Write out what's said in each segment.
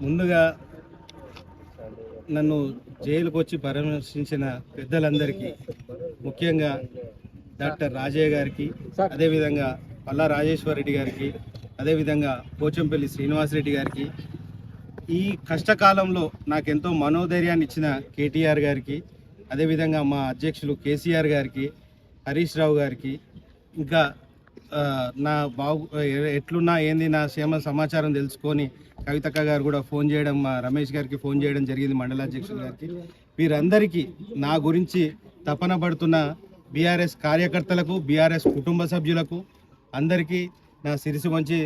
ముందుగా నన్ను జైలుకు వచ్చి పరామర్శించిన పెద్దలందరికీ ముఖ్యంగా డాక్టర్ రాజయ్య గారికి అదేవిధంగా పల్లా రాజేశ్వర రెడ్డి గారికి అదేవిధంగా పోచంపల్లి శ్రీనివాసరెడ్డి గారికి ఈ కష్టకాలంలో నాకెంతో మనోధైర్యాన్ని ఇచ్చిన కేటీఆర్ గారికి అదేవిధంగా మా అధ్యక్షులు కేసీఆర్ గారికి హరీష్ రావు గారికి ఇంకా నా బాగు ఎట్లున్నా ఏంది నా క్షేమ సమాచారం తెలుసుకొని కవితక్క గారు కూడా ఫోన్ చేయడం మా రమేష్ గారికి ఫోన్ చేయడం జరిగింది మండల అధ్యక్షులు గారికి. వీరందరికీ నా గురించి తపన పడుతున్న బీఆర్ఎస్ కార్యకర్తలకు బీఆర్ఎస్ కుటుంబ సభ్యులకు అందరికీ నా సిరిసి మంచి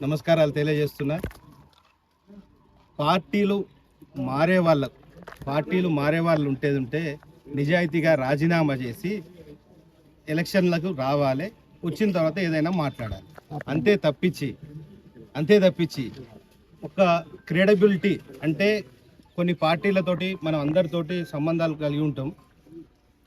నమస్కారాలు తెలియజేస్తున్నా. పార్టీలు మారే వాళ్ళకు పార్టీలు మారే వాళ్ళు ఉంటేది ఉంటే నిజాయితీగా రాజీనామా చేసి ఎలక్షన్లకు రావాలి వచ్చిన తర్వాత ఏదైనా మాట్లాడాలి. అంతే తప్పించి అంతే తప్పించి ఒక క్రెడబిలిటీ అంటే కొన్ని పార్టీలతోటి మనం అందరితోటి సంబంధాలు కలిగి ఉంటాం.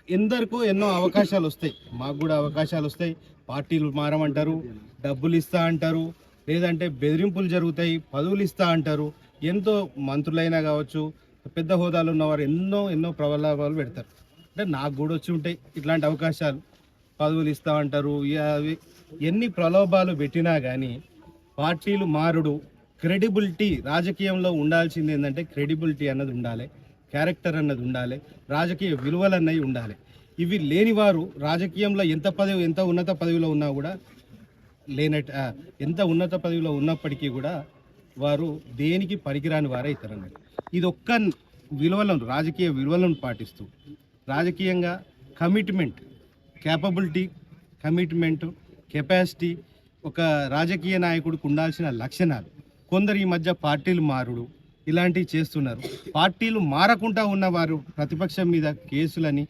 ఎందరికో ఎన్నో అవకాశాలు వస్తాయి. మాకు కూడా అవకాశాలు వస్తాయి. పార్టీలు మారమంటారు డబ్బులు ఇస్తా అంటారు లేదంటే బెదిరింపులు జరుగుతాయి పదవులు ఇస్తా అంటారు. ఎంతో మంత్రులైనా కావచ్చు పెద్ద హోదాలు ఉన్నవారు ఎన్నో ఎన్నో ప్రలోభాలు పెడతారు. అంటే నాకు కూడా వచ్చి ఉంటాయి ఇట్లాంటి అవకాశాలు. పదవులు ఇస్తా అంటారు అవి. ఎన్ని ప్రలోభాలు పెట్టినా కానీ పార్టీలు మారుడు క్రెడిబిలిటీ రాజకీయంలో ఉండాల్సింది ఏంటంటే క్రెడిబిలిటీ అన్నది ఉండాలి క్యారెక్టర్ అన్నది ఉండాలి రాజకీయ విలువలు అన్నవి ఉండాలి. ఇవి లేని వారు రాజకీయంలో ఎంత పదవి ఎంత ఉన్నత పదవిలో ఉన్నా కూడా లేనట్ ఎంత ఉన్నత పదవిలో ఉన్నప్పటికీ కూడా వారు దేనికి పనికిరాని వారే ఇతరన్నది. ఇది ఒక్క విలువలను రాజకీయ విలువలను పాటిస్తూ రాజకీయంగా కమిట్మెంట్ క్యాపబిలిటీ కమిట్మెంట్ కెపాసిటీ ఒక రాజకీయ నాయకుడికి ఉండాల్సిన లక్షణాలు. కొందరు ఈ మధ్య పార్టీలు మారుడు ఇలాంటివి చేస్తున్నారు. పార్టీలు మారకుండా ఉన్నవారు ప్రతిపక్షం మీద కేసులని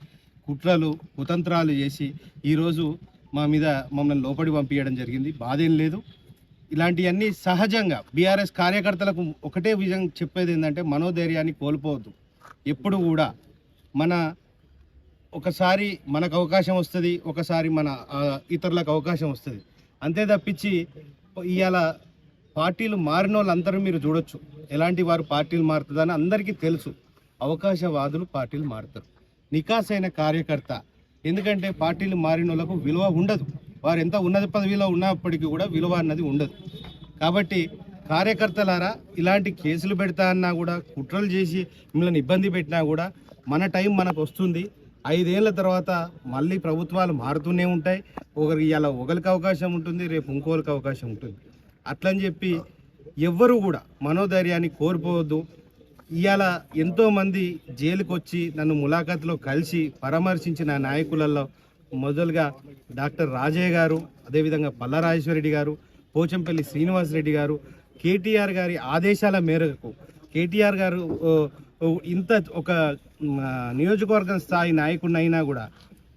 కుట్రలు కుతంత్రాలు చేసి ఈరోజు మా మీద మమ్మల్ని లోపడి పంపించడం జరిగింది. బాధేం లేదు. ఇలాంటివన్నీ సహజంగా బీఆర్ఎస్ కార్యకర్తలకు ఒకటే విజయం చెప్పేది ఏంటంటే మనోధైర్యాన్ని కోల్పోవద్దు. ఎప్పుడు కూడా మన ఒకసారి మనకు అవకాశం వస్తుంది ఒకసారి మన ఇతరులకు అవకాశం వస్తుంది. అంతే తప్పించి ఇవాళ పార్టీలు మారిన వాళ్ళందరూ మీరు చూడొచ్చు. ఎలాంటి వారు పార్టీలు మారుతుందని అందరికీ తెలుసు. అవకాశవాదులు పార్టీలు మారుతారు. నికాసైన కార్యకర్త. ఎందుకంటే పార్టీలు మారిన వాళ్ళకు విలువ ఉండదు. వారు ఎంత ఉన్నత పదవిలో ఉన్నప్పటికీ కూడా విలువ అన్నది ఉండదు. కాబట్టి కార్యకర్తలారా ఇలాంటి కేసులు పెడతా అన్నా కూడా కుట్రలు చేసి మిమ్మల్ని ఇబ్బంది పెట్టినా కూడా మన టైం మనకు వస్తుంది. ఐదేళ్ళ తర్వాత మళ్ళీ ప్రభుత్వాలు మారుతూనే ఉంటాయి. ఒకరికి ఇలా ఒకరికి అవకాశం ఉంటుంది రేపు ఇంకోరికి అవకాశం ఉంటుంది. అట్లని చెప్పి ఎవ్వరూ కూడా మనోధైర్యాన్ని కోల్పోవద్దు. ఇవాళ ఎంతోమంది జైలుకు వచ్చి నన్ను ములాఖాతులో కలిసి పరామర్శించిన నాయకులలో మొదలుగా డాక్టర్ రాజయ్య గారు అదేవిధంగా పల్లరాజేశ్వరరెడ్డి గారు పోచంపల్లి శ్రీనివాసరెడ్డి గారు కేటీఆర్ గారి ఆదేశాల మేరకు కేటీఆర్ గారు ఇంత ఒక నియోజకవర్గం స్థాయి నాయకుడిని అయినా కూడా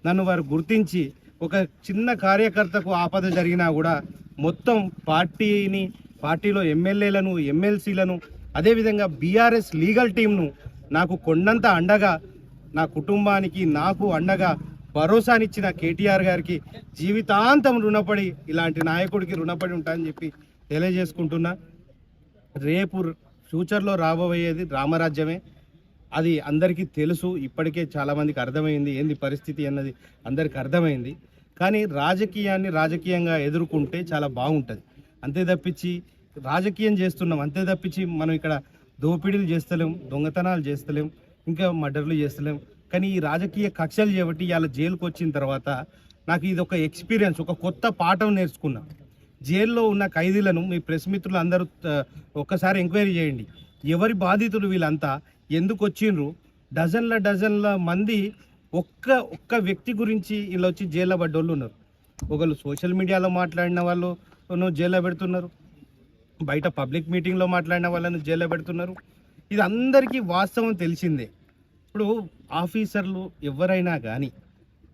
నన్ను వారు గుర్తించి ఒక చిన్న కార్యకర్తకు ఆపద జరిగినా కూడా మొత్తం పార్టీని పార్టీలో ఎమ్మెల్యేలను ఎమ్మెల్సీలను అదేవిధంగా బీఆర్ఎస్ లీగల్ టీంను నాకు కొండంత అండగా నా కుటుంబానికి నాకు అండగా భరోసానిచ్చిన కేటీఆర్ గారికి జీవితాంతం రుణపడి ఇలాంటి నాయకుడికి రుణపడి ఉంటానని చెప్పి తెలియజేసుకుంటున్నా. రేపు ఫ్యూచర్లో రాబోయేది రామరాజ్యమే. అది అందరికీ తెలుసు. ఇప్పటికే చాలామందికి అర్థమైంది ఏంది పరిస్థితి అన్నది అందరికీ అర్థమైంది. కానీ రాజకీయాన్ని రాజకీయంగా ఎదుర్కొంటే చాలా బాగుంటుంది. అంతే తప్పించి రాజకీయం చేస్తున్నాం అంతే తప్పించి మనం ఇక్కడ దోపిడీలు చేస్తలేం దొంగతనాలు చేస్తలేం ఇంకా మర్డర్లు చేస్తలేం. కానీ ఈ రాజకీయ కక్షలు చేపట్టి ఇలా జైలుకు వచ్చిన తర్వాత నాకు ఇది ఒక ఎక్స్పీరియన్స్ ఒక కొత్త పాఠం నేర్చుకున్నా. జైల్లో ఉన్న ఖైదీలను మీ ప్రెస్ మిత్రులు అందరూ ఒక్కసారి ఎంక్వైరీ చేయండి. ఎవరి బాధితులు వీళ్ళంతా? ఎందుకు వచ్చిండ్రు? డజన్ల డజన్ల మంది ఒక్క ఒక్క వ్యక్తి గురించి వీళ్ళు వచ్చి జైల్లో పడ్డోళ్ళు ఉన్నారు. ఒకళ్ళు సోషల్ మీడియాలో మాట్లాడిన వాళ్ళు జైల్లో పెడుతున్నారు. బయట పబ్లిక్ మీటింగ్లో మాట్లాడిన వాళ్ళని జైల్లో పెడుతున్నారు. ఇది అందరికీ వాస్తవం తెలిసిందే. ఇప్పుడు ఆఫీసర్లు ఎవరైనా కానీ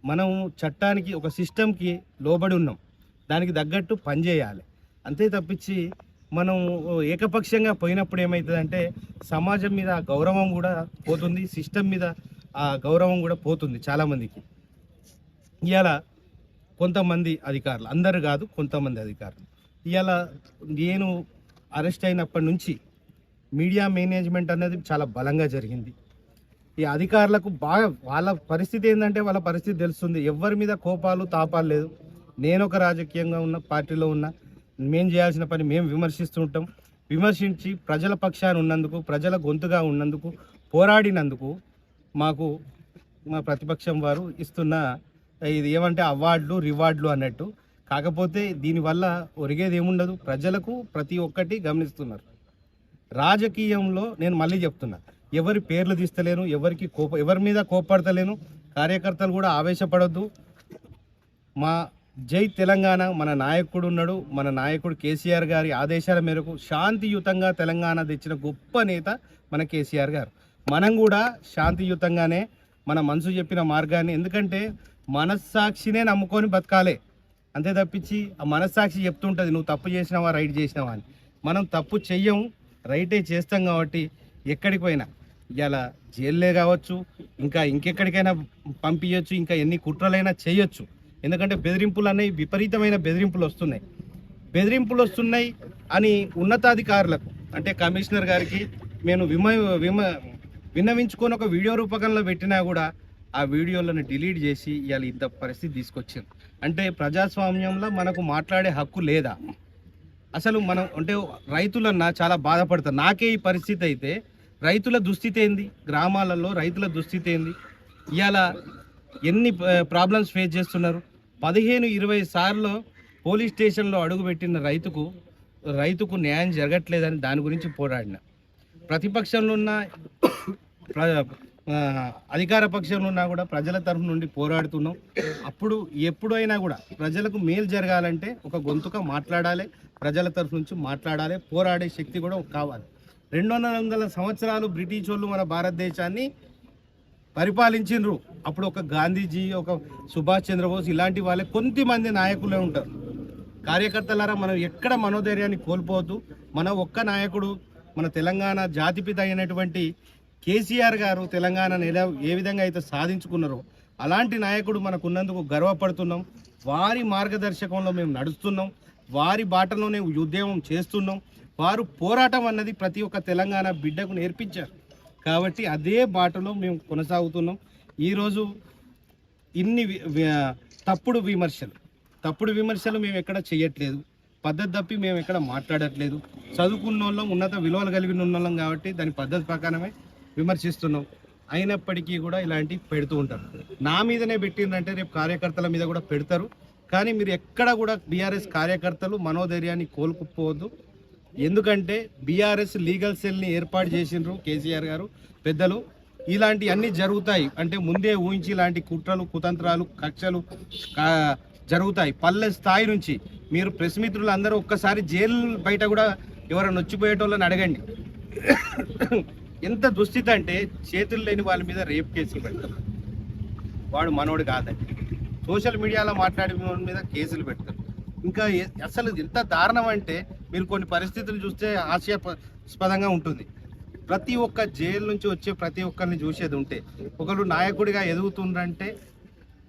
మనం చట్టానికి ఒక సిస్టమ్కి లోబడి ఉన్నాం. దానికి తగ్గట్టు పనిచేయాలి అంతే తప్పించి మనం ఏకపక్షంగా పోయినప్పుడు ఏమవుతుందంటే సమాజం మీద గౌరవం కూడా పోతుంది సిస్టమ్ మీద ఆ గౌరవం కూడా పోతుంది చాలామందికి ఇవాళ కొంతమంది అధికారులు అందరు కాదు కొంతమంది అధికారులు. ఇవాళ నేను అరెస్ట్ అయినప్పటి నుంచి మీడియా మేనేజ్మెంట్ అనేది చాలా బలంగా జరిగింది. ఈ అధికారులకు బాగా వాళ్ళ పరిస్థితి ఏంటంటే వాళ్ళ పరిస్థితి తెలుస్తుంది. ఎవరి మీద కోపాలు తాపాలు లేదు. నేను ఒక రాజకీయంగా ఉన్న పార్టీలో ఉన్న మేము చేయాల్సిన పని మేము విమర్శిస్తూ ఉంటాం. విమర్శించి ప్రజల పక్షాన్ని ఉన్నందుకు ప్రజల గొంతుగా ఉన్నందుకు పోరాడినందుకు మాకు మా ప్రతిపక్షం వారు ఇస్తున్న ఇది ఏమంటే అవార్డులు రివార్డులు అన్నట్టు. కాకపోతే దీనివల్ల ఒరిగేది ఏముండదు. ప్రజలకు ప్రతి ఒక్కటి గమనిస్తున్నారు. రాజకీయంలో నేను మళ్ళీ చెప్తున్నా. ఎవరి పేర్లు తీస్తలేను ఎవరికి కోప ఎవరి మీద కోపడతలేను కార్యకర్తలు కూడా ఆవేశపడద్దు. మా జై తెలంగాణ మన నాయకుడు ఉన్నాడు. మన నాయకుడు కేసీఆర్ గారి ఆదేశాల మేరకు శాంతియుతంగా తెలంగాణ తెచ్చిన గొప్ప నేత మన కేసీఆర్ గారు. మనం కూడా శాంతియుతంగానే మన మనసు చెప్పిన మార్గాన్ని ఎందుకంటే మనస్సాక్షినే నమ్ముకొని బతకాలి. అంతే తప్పించి ఆ మనస్సాక్షి చెప్తుంటుంది నువ్వు తప్పు చేసినావా రైట్ చేసినావా అని. మనం తప్పు చెయ్యం రైటే చేస్తాం కాబట్టి ఎక్కడికి పోయినా. ఇలా జైల్లే కావచ్చు ఇంకా ఇంకెక్కడికైనా పంపించవచ్చు ఇంకా ఎన్ని కుట్రలైనా చేయొచ్చు. ఎందుకంటే బెదిరింపులు అనేవి విపరీతమైన బెదిరింపులు వస్తున్నాయి. బెదిరింపులు వస్తున్నాయి అని ఉన్నతాధికారులకు అంటే కమిషనర్ గారికి నేను విమ విమ విన్నవించుకొని ఒక వీడియో రూపకంలో పెట్టినా కూడా ఆ వీడియోలను డిలీట్ చేసి ఇవాళ ఇంత పరిస్థితి తీసుకొచ్చారు. అంటే ప్రజాస్వామ్యంలో మనకు మాట్లాడే హక్కు లేదా? అసలు మనం అంటే రైతులన్నా చాలా బాధపడతారు. నాకే ఈ పరిస్థితి అయితే రైతుల దుస్థితి ఏంది? గ్రామాలలో రైతుల దుస్థితి ఏంది? ఇవాళ ఎన్ని ప్రాబ్లమ్స్ ఫేస్ చేస్తున్నారు? పదిహేను ఇరవై సార్లు పోలీస్ స్టేషన్లో అడుగుపెట్టిన రైతుకు రైతుకు న్యాయం జరగట్లేదని దాని గురించి పోరాడిన. ప్రతిపక్షంలో ఉన్న అధికార పక్షంలో ఉన్నా కూడా ప్రజల తరఫు నుండి పోరాడుతున్నాం. అప్పుడు ఎప్పుడైనా కూడా ప్రజలకు మేలు జరగాలంటే ఒక గొంతుక మాట్లాడాలి ప్రజల తరఫు నుంచి మాట్లాడాలి పోరాడే శక్తి కూడా కావాలి. రెండు వందల సంవత్సరాలు బ్రిటిష్ వాళ్ళు మన భారతదేశాన్ని పరిపాలించిండ్రు. అప్పుడు ఒక గాంధీజీ ఒక సుభాష్ చంద్రబోస్ ఇలాంటి వాళ్ళే కొంతమంది నాయకులే ఉంటారు. కార్యకర్తలారా మనం ఎక్కడ మనోధైర్యాన్ని కోల్పోవద్దు. మన ఒక్క నాయకుడు మన తెలంగాణ జాతిపిత అయినటువంటి కేసీఆర్ గారు తెలంగాణను ఎలా ఏ విధంగా అయితే సాధించుకున్నారో అలాంటి నాయకుడు మనకు ఉన్నందుకు గర్వపడుతున్నాం. వారి మార్గదర్శకంలో మేము నడుస్తున్నాం. వారి బాటలోనే ఉద్యమం చేస్తున్నాం. వారు పోరాటం అన్నది ప్రతి ఒక్క తెలంగాణ బిడ్డకు నేర్పించారు. కాబట్టి అదే బాటలో మేము కొనసాగుతున్నాం. ఈరోజు ఇన్ని తప్పుడు విమర్శలు. తప్పుడు విమర్శలు మేము ఎక్కడ చేయట్లేదు. పద్ధతి తప్పి మేము ఎక్కడ మాట్లాడట్లేదు. చదువుకున్న వాళ్ళం ఉన్నత విలువలు కలిగిన ఉన్నోళ్ళం కాబట్టి దాని పద్ధతి ప్రకారమే విమర్శిస్తున్నాం. అయినప్పటికీ కూడా ఇలాంటివి పెడుతూ ఉంటారు. నా మీదనే పెట్టిందంటే రేపు కార్యకర్తల మీద కూడా పెడతారు. కానీ మీరు ఎక్కడ కూడా బీఆర్ఎస్ కార్యకర్తలు మనోధైర్యాన్ని కోల్పోవద్దు. ఎందుకంటే బీఆర్ఎస్ లీగల్ సెల్ని ఏర్పాటు చేసిండ్రు కేసీఆర్ గారు పెద్దలు. ఇలాంటి అన్ని జరుగుతాయి. అంటే ముందే ఊహించి ఇలాంటి కుట్రలు కుతంత్రాలు కక్షలు జరుగుతాయి. పల్లె స్థాయి నుంచి మీరు ప్రెస్ మిత్రులు అందరూ ఒక్కసారి జైలు బయట కూడా ఎవరైనా వచ్చిపోయేటోళ్ళని అడగండి. ఎంత దుస్థితి అంటే చేతులు లేని వాళ్ళ మీద రేప్ కేసులు పెడతారు. వాడు మనోడు కాదండి. సోషల్ మీడియాలో మాట్లాడే వాళ్ళ మీద కేసులు పెడతారు. ఇంకా అసలు ఎంత దారుణం అంటే మీరు కొన్ని పరిస్థితులు చూస్తే హాస్యాస్పదంగా ఉంటుంది. ప్రతి ఒక్క జైలు నుంచి వచ్చే ప్రతి ఒక్కరిని చూసేది ఉంటే ఒకరు నాయకుడిగా ఎదుగుతుండ్రంటే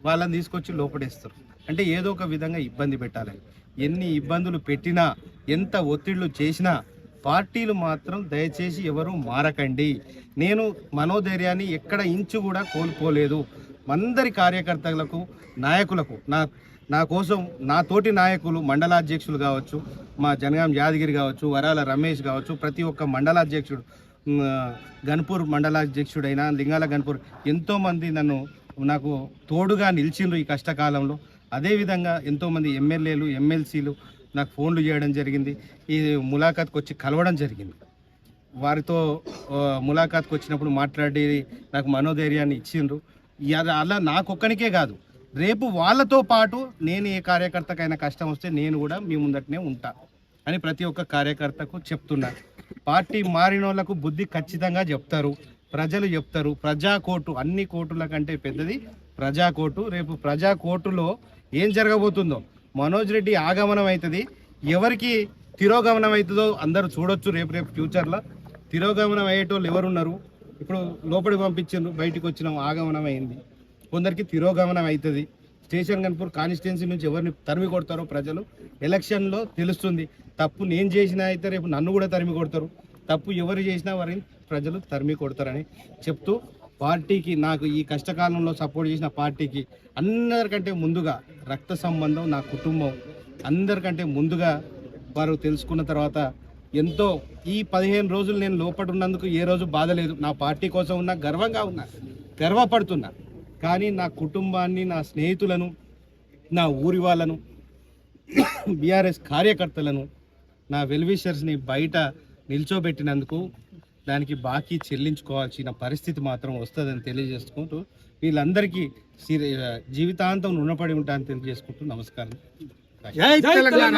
వాళ్ళని తీసుకొచ్చి లోపడేస్తారు. అంటే ఏదో ఒక విధంగా ఇబ్బంది పెట్టాలని ఎన్ని ఇబ్బందులు పెట్టినా ఎంత ఒత్తిళ్ళు చేసినా పార్టీలు మాత్రం దయచేసి ఎవరు మారకండి. నేను మనోధైర్యాన్ని ఎక్కడ ఇంచు కూడా కోల్పోలేదు. అందరి కార్యకర్తలకు నాయకులకు నా నా కోసం నా తోటి నాయకులు మండలాధ్యక్షులు కావచ్చు మా జనగాం యాదగిరి కావచ్చు వరాల రమేష్ కావచ్చు ప్రతి ఒక్క మండలాధ్యక్షుడు గణపూర్ గన్పూర్ మండలాధ్యక్షుడైన లింగాల గన్పూర్ ఎంతోమంది నన్ను నాకు తోడుగా నిలిచిండ్రు ఈ కష్టకాలంలో. అదేవిధంగా ఎంతోమంది ఎమ్మెల్యేలు ఎమ్మెల్సీలు నాకు ఫోన్లు చేయడం జరిగింది. ఈ ములాఖాత్కి వచ్చి కలవడం జరిగింది. వారితో ములాఖాత్కి వచ్చినప్పుడు మాట్లాడి నాకు మనోధైర్యాన్ని ఇచ్చిండ్రు. అది అలా నాకొక్కనికే కాదు. రేపు వాళ్ళతో పాటు నేను ఏ కార్యకర్తకైనా కష్టం వస్తే నేను కూడా మీ ముందటనే ఉంటా అని ప్రతి ఒక్క కార్యకర్తకు చెప్తున్నా. పార్టీ మారిన వాళ్ళకు బుద్ధి ఖచ్చితంగా చెప్తారు. ప్రజలు చెప్తారు. ప్రజా కోర్టు అన్ని కోర్టుల కంటే పెద్దది ప్రజా కోర్టు. రేపు ప్రజా కోర్టులో ఏం జరగబోతుందో మనోజ్ రెడ్డి ఆగమనం అవుతుంది. ఎవరికి తిరోగమనం అవుతుందో అందరూ చూడొచ్చు రేపు రేపు ఫ్యూచర్లో తిరోగమనం అయ్యేటోళ్ళు ఎవరున్నారు? ఇప్పుడు లోపలికి పంపించారు బయటకు వచ్చినాం ఆగమనం అయింది. కొందరికి తిరోగమనం అవుతుంది. స్టేషన్ కనుపూర్ కాన్స్టిట్యున్సీ నుంచి ఎవరిని తరిమి కొడతారో ప్రజలు ఎలక్షన్లో తెలుస్తుంది. తప్పు నేను చేసినా అయితే రేపు నన్ను కూడా తరిమి కొడతారు. తప్పు ఎవరు చేసినా వారిని ప్రజలు తరిమి కొడతారని చెప్తూ పార్టీకి నాకు ఈ కష్టకాలంలో సపోర్ట్ చేసిన పార్టీకి అందరికంటే ముందుగా రక్త సంబంధం నా కుటుంబం. అందరికంటే ముందుగా వారు తెలుసుకున్న తర్వాత ఎంతో ఈ పదిహేను రోజులు నేను లోపట ఉన్నందుకు ఏ రోజు బాధ లేదు. నా పార్టీ కోసం ఉన్నా గర్వంగా ఉన్నా గర్వపడుతున్నా. కానీ నా కుటుంబాన్ని నా స్నేహితులను నా ఊరి వాళ్ళను బీఆర్ఎస్ కార్యకర్తలను నా వెల్విషర్స్ని బయట నిల్చోబెట్టినందుకు దానికి బాకీ చెల్లించుకోవాల్సిన పరిస్థితి మాత్రం వస్తుందని తెలియజేసుకుంటూ వీళ్ళందరికీ జీవితాంతం రుణపడి ఉంటానని తెలియజేసుకుంటూ నమస్కారం. జై తెలంగాణ.